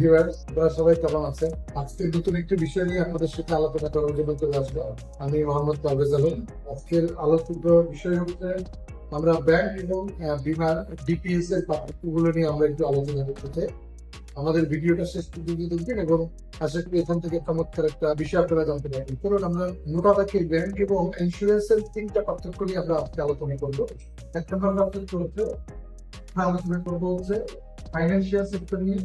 Viewers আপনারা সবাই কেমন আছেন? নতুন একটি বিষয় নিয়ে আপনাদের সাথে আলোচনা করার জন্য চলে আসব। আমি মোহাম্মদ পারভেজ আলম আজকের আলোচিত বিষয় হচ্ছে, আমরা ব্যাংক এবং ডিপিএস এর পার্থক্যগুলো নিয়ে আমরা একটু আলোচনা করতে চাই। আমাদের ভিডিওটা শেষ পর্যন্ত দেখবেন এবং আশা করি এখান থেকে চমৎকার একটা বিষয় আপনারা জানতে পারবেন। চলুন, আমরা মোটামুটি ব্যাংক এবং ইন্স্যুরেন্স এর তিনটা পার্থক্য নিয়ে আমরা আজকে আলোচনা করব। এক নম্বর আমরা আলোচনা করব হচ্ছে ফাইন্যান্সিয়াল সেক্টর নিয়ে।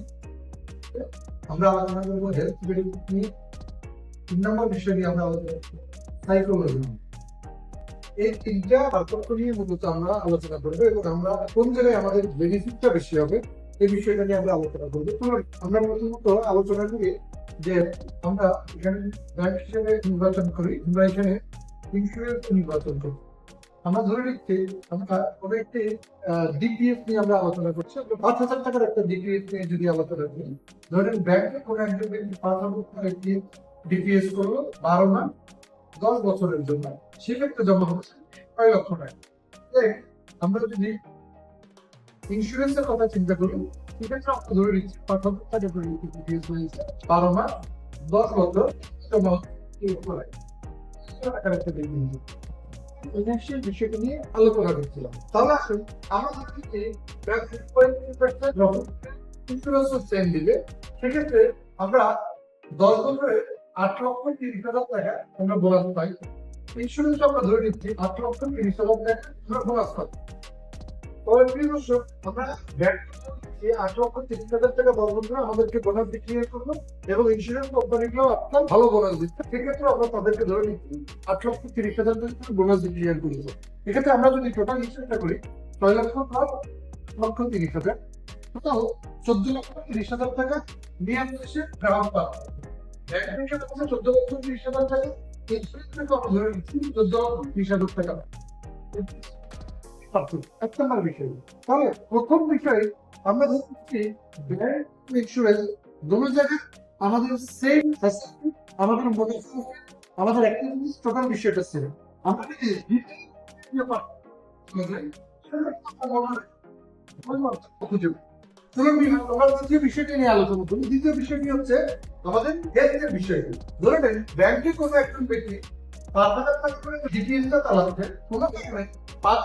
আমরা আলোচনা করব হেলথ নিয়ে। তিন নম্বর বিষয় নিয়ে আমরা আলোচনা সাইকোলজি এই তিনটা পার্থক্য নিয়ে মূলত আমরা আলোচনা করব এবং আমরা কোন জায়গায় আমাদের বেনিফিটটা বেশি হবে, এই বিষয়টা নিয়ে আমরা আলোচনা করব। তো আমরা প্রথমত আলোচনা করি যে আমরা এখানে ব্যাংক হিসেবে নির্বাচন করি, আমরা এখানে নির্বাচন করি। আমরা ধরে নিচ্ছি, আমরা কোনো একটি ডিপিএস নিয়ে আমরা আলোচনা করছি। পাঁচ হাজার টাকার একটা ডিপিএস নিয়ে যদি আলোচনা করি, ধরেন ব্যাংকে কোনো একজন ব্যক্তি পাঁচ হাজার টাকার একটি ডিপিএস করল, বারো মাস, দশ বছরের জন্য। সেক্ষেত্রে জমা হচ্ছে ছয় লক্ষ টাকা। আমরা যদি ইন্স্যুরেন্সের কথা চিন্তা করি সেক্ষেত্রে আমরা ধরে নিচ্ছি পাঁচ হাজার টাকা করে ডিপিএস হয়েছে, বারো মাস, দশ বছর, জমা হচ্ছে। টাকার একটা ডিপিএস ফিনান্সিয়াল বিষয়টা নিয়ে আলোচনা করছিলাম। তাহলে আসুন আমরা থ্রি পার্সেন্ট যখন ইন্স্যুরেন্স সেম দিবে, সেক্ষেত্রে আমরা দশ বছরে আট লক্ষ তিরিশ হাজার টাকা আমরা বোনাস ধরে নিচ্ছি, আট লক্ষ তিরিশ হাজার টাকা বোনাস পাই। তবে প্রিয় আমরা এই আট লক্ষ তিরিশ হাজার টাকা দশ বছরে আমাদেরকে বোনাস ডিক্লিয়ার করব এবং ইন্স্যুরেন্স কোম্পানিগুলো আপনার ভালো বোনাস দিচ্ছে। সেক্ষেত্রে আমরা তাদেরকে ধরে নিচ্ছি আট লক্ষ তিরিশ হাজার টাকা বোনাস ডিক্লিয়ার করেছে এক্ষেত্রে আমরা যদি টোটাল হিসেবটা করি, ছয় লক্ষ লক্ষ তিরিশ হাজার। টোটাল চোদ্দ লক্ষ তিরিশ হাজার টাকা নিয়ে এসে গ্রাহক পাবে। চোদ্দ লক্ষ তিরিশ হাজার টাকা ইন্স্যুরেন্স আমরা ধরে নিচ্ছি, চোদ্দ লক্ষ তিরিশ হাজার টাকা। এক নম্বর বিষয়। তাহলে প্রথম বিষয়ে, আমরা দেখছি ব্যাংক ইন্স্যুরেন্স দোনো জায়গায় আমাদের সেম আমাদের মনে আমাদের অ্যাক্টিভিটিস টোটাল বিষয়টা আলোচনা করি। ডিপিএসটা চালাচ্ছে কোনো পাঁচ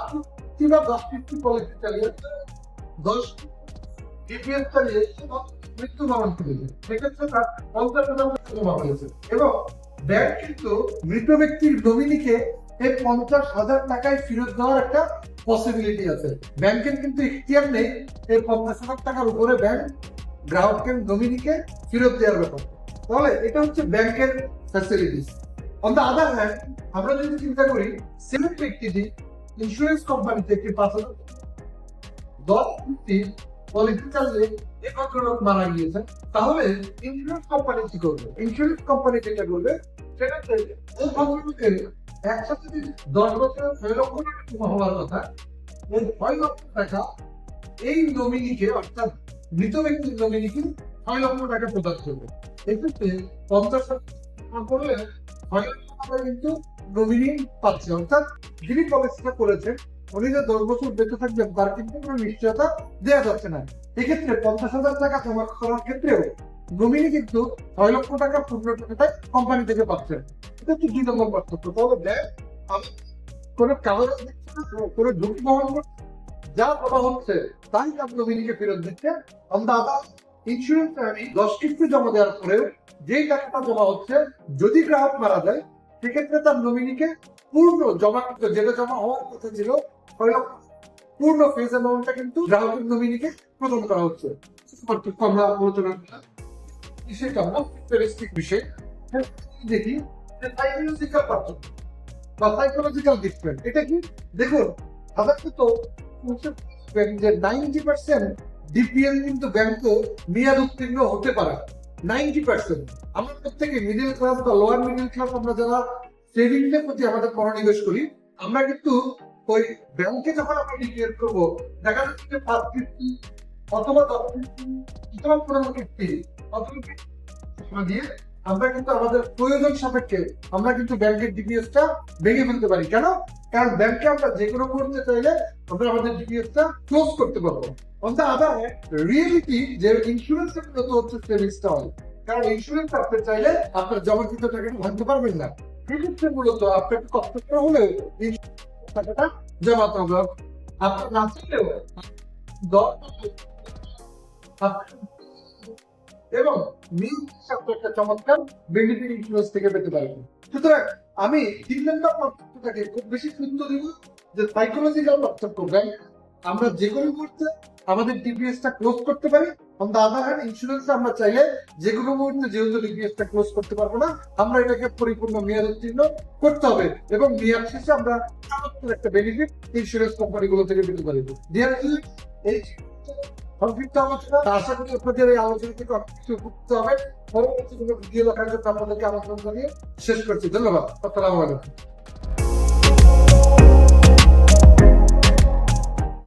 ফিফটি বা দশ ফিফটি পলিসি চালিয়ে দশ ডিপিএস চালিয়ে মৃত্যুবরণ করেছে। সেক্ষেত্রে তার পঞ্চাশ হাজার জমা হয়েছে। এবং ব্যাংক কিন্তু মৃত ব্যক্তির নমিনিকে এই পঞ্চাশ হাজার টাকায় ফেরত দেওয়ার একটা পসিবিলিটি আছে। ব্যাংকের কিন্তু ইখতিয়ার নেই এই পঞ্চাশ হাজার টাকার উপরে ব্যাংক গ্রাহকের নমিনিকে ফেরত দেওয়ার ব্যাপার। তাহলে এটা হচ্ছে ব্যাংকের facilities on the other hand আমরা যদি চিন্তা করি সেম ব্যক্তিটি ইন্স্যুরেন্স কোম্পানিতে একটি হাজার দশ এ মারা গিয়েছে। তাহলে ইন্স্যুরেন্স কোম্পানি কি করবে? ইন্স্যুরেন্স কোম্পানি যেটা করবে সেটা হচ্ছে ওই ভদ্রলোকের একসাথে দশ বছর, ছয় লক্ষ টাকা হওয়ার কথা ওই ছয় লক্ষ টাকা এই নমিনিকে, অর্থাৎ মৃত ব্যক্তির নমিনিকে ছয় লক্ষ টাকা প্রদান করবে। এক্ষেত্রে পঞ্চাশ করলে ছয় লক্ষ টাকা কিন্তু নমিনি পাচ্ছে, অর্থাৎ যিনি পলিসিটা করেছেন, উনি যে দশ বছর বেঁচে থাকবেন তার কিন্তু কোনো নিশ্চয়তা দেওয়া যাচ্ছে না। এক্ষেত্রে পঞ্চাশ হাজার টাকা জমা করার ক্ষেত্রেও নমিনি কিন্তু ছয় লক্ষ টাকা টাকাটা কোম্পানি থেকে পাচ্ছেন এটা হচ্ছে দুই নম্বর পার্থক্য। কোনো কাগজ দিচ্ছে না, কোনো ঝুঁকি বহন করছে যা বলা হচ্ছে, তাই তার নমিনিকে ফেরত দিচ্ছে। আমরা আবার ইন্স্যুরেন্স দশ কিস্তি জমা দেওয়ার পরেও যেই টাকাটা জমা হচ্ছে, যদি গ্রাহক মারা যায় সেক্ষেত্রে তার নমিনিকে পূর্ণ জমা যেটা জমা হওয়ার কথা ছিল পূর্ণ ফেজ অ্যামাউন্টটা কিন্তু গ্রাহকের নমিনিকে প্রদান করা হচ্ছে। আমরা আলোচনা বিষয়টা আমরা বিষয়। হ্যাঁ, দেখি সাইকোলজিক্যাল পার্থক্য বা সাইকোলজিক্যাল ডিফারেন্ট এটা কি? দেখুন সাধারণত যে নাইনটি পার্সেন্ট ডিপিএল কিন্তু ব্যাংক মেয়াদ উত্তীর্ণ হতে পারে। নাইনটি পার্সেন্ট আমরা প্রত্যেকে মিডিল ক্লাস বা লোয়ার মিডিল ক্লাস আমরা যারা সেভিংসের প্রতি আমাদের মনোনিবেশ করি, আমরা কিন্তু ওই ব্যাংকে যখন আমরা ডিক্লেয়ার করব, দেখা যাচ্ছে যে পাঁচ ফিফটি অথবা দশ ফিফটি অথবা পনেরো ফিফটি অথবা দিয়ে আমরা কিন্তু আমাদের প্রয়োজন সাপেক্ষে আমরা কিন্তু ব্যাংকের ডিপিএসটা ভেঙে ফেলতে পারি। কেন? কারণ ব্যাংকে আমরা যে কোনো মুহূর্তে চাইলে আমরা আমাদের ডিপিএসটা ক্লোজ করতে পারব। রিয়েলিটি যে ইন্স্যুরেন্স হচ্ছে হয়। কারণ ইন্স্যুরেন্স আপনি চাইলে আপনার জমাকৃত টাকাটা ভাঙতে পারবেন না। সেক্ষেত্রে মূলত কষ্ট insurance টাকাটা জমাতে হবে। আপনার না চাইলেও আপনার এবং চমৎকার বেনিফিট ইন্স্যুরেন্স থেকে পেতে পারেন সুতরাং আমি খুব বেশি গুরুত্ব দিব যে সাইকোলজিক্যাল পার্থক্য ব্যাংক আমরা যে কোনো মুহূর্তে আমাদের ক্লোজ করতে পারি। অন আদার হ্যান্ড ইন্স্যুরেন্স আমরা চাইলে যে কোনো মুহূর্তে যেহেতু ক্লোজ করতে পারব না, আমরা এটাকে পরিপূর্ণ করতে হবে এবং মেয়াদ শেষে আমরা একটা বেনিফিট ইন্স্যুরেন্স কোম্পানিগুলো থেকে পেতে পারি। ডিয়ার এই সংক্ষিপ্ত আলোচনা আশা করি আপনাদের এই আলোচনা থেকে কিছু উপকৃত হবে। পরবর্তী কোনো ভিডিও দেখার জন্য আমন্ত্রণ জানিয়ে শেষ করছি। ধন্যবাদ। আসসালামু আলাইকুম।